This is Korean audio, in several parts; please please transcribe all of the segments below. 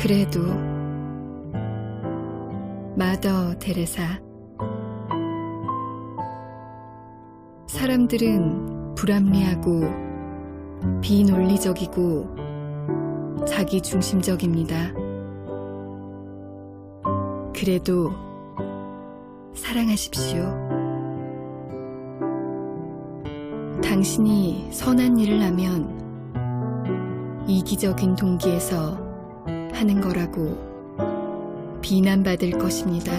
그래도 마더 데레사 사람들은 불합리하고 비논리적이고 자기 중심적입니다. 그래도 사랑하십시오. 당신이 선한 일을 하면 이기적인 동기에서 하는 거라고 비난받을 것입니다.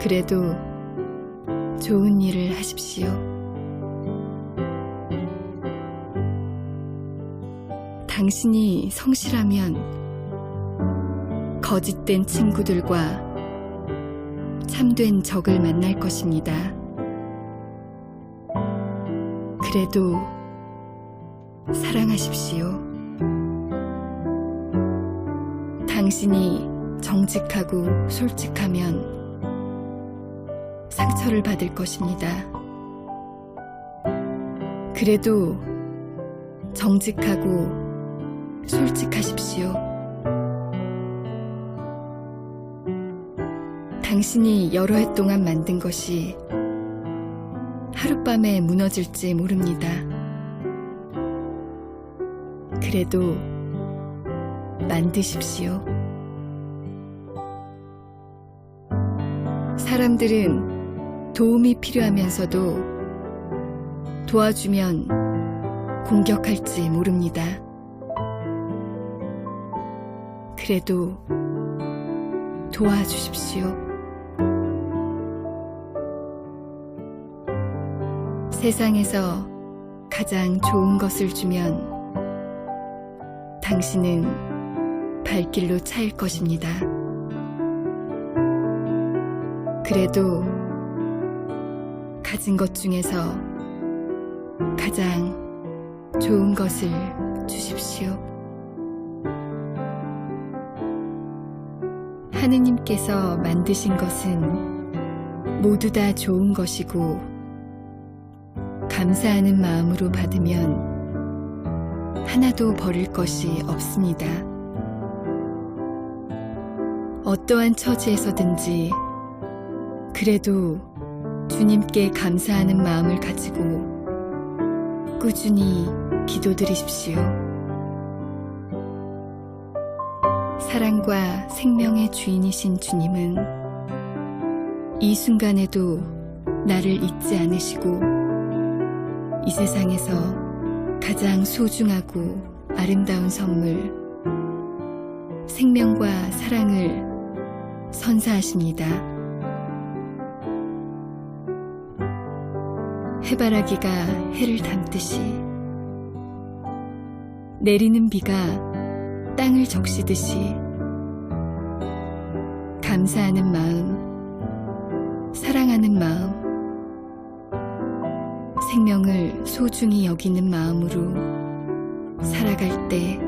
그래도 좋은 일을 하십시오. 당신이 성실하면 거짓된 친구들과 참된 적을 만날 것입니다. 그래도 사랑하십시오. 당신이 정직하고 솔직하면 상처를 받을 것입니다. 그래도 정직하고 솔직하십시오. 당신이 여러 해 동안 만든 것이 하룻밤에 무너질지 모릅니다. 그래도 만드십시오. 사람들은 도움이 필요하면서도 도와주면 공격할지 모릅니다. 그래도 도와주십시오. 세상에서 가장 좋은 것을 주면 당신은 발길로 차일 것입니다. 그래도 가진 것 중에서 가장 좋은 것을 주십시오. 하느님께서 만드신 것은 모두 다 좋은 것이고 감사하는 마음으로 받으면 하나도 버릴 것이 없습니다. 어떠한 처지에서든지 그래도 주님께 감사하는 마음을 가지고 꾸준히 기도드리십시오. 사랑과 생명의 주인이신 주님은 이 순간에도 나를 잊지 않으시고 이 세상에서 가장 소중하고 아름다운 선물, 생명과 사랑을 선사하십니다. 해바라기가 해를 담듯이 내리는 비가 땅을 적시듯이 감사하는 마음, 사랑하는 마음, 생명을 소중히 여기는 마음으로 살아갈 때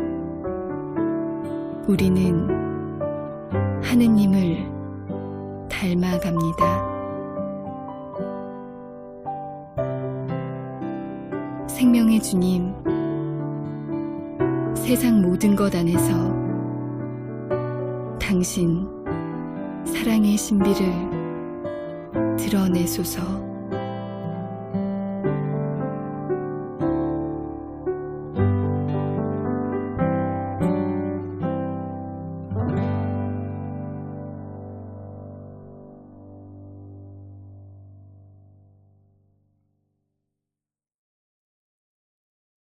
우리는 하느님을 닮아갑니다. 생명의 주님, 세상 모든 것 안에서 당신 사랑의 신비를 드러내소서.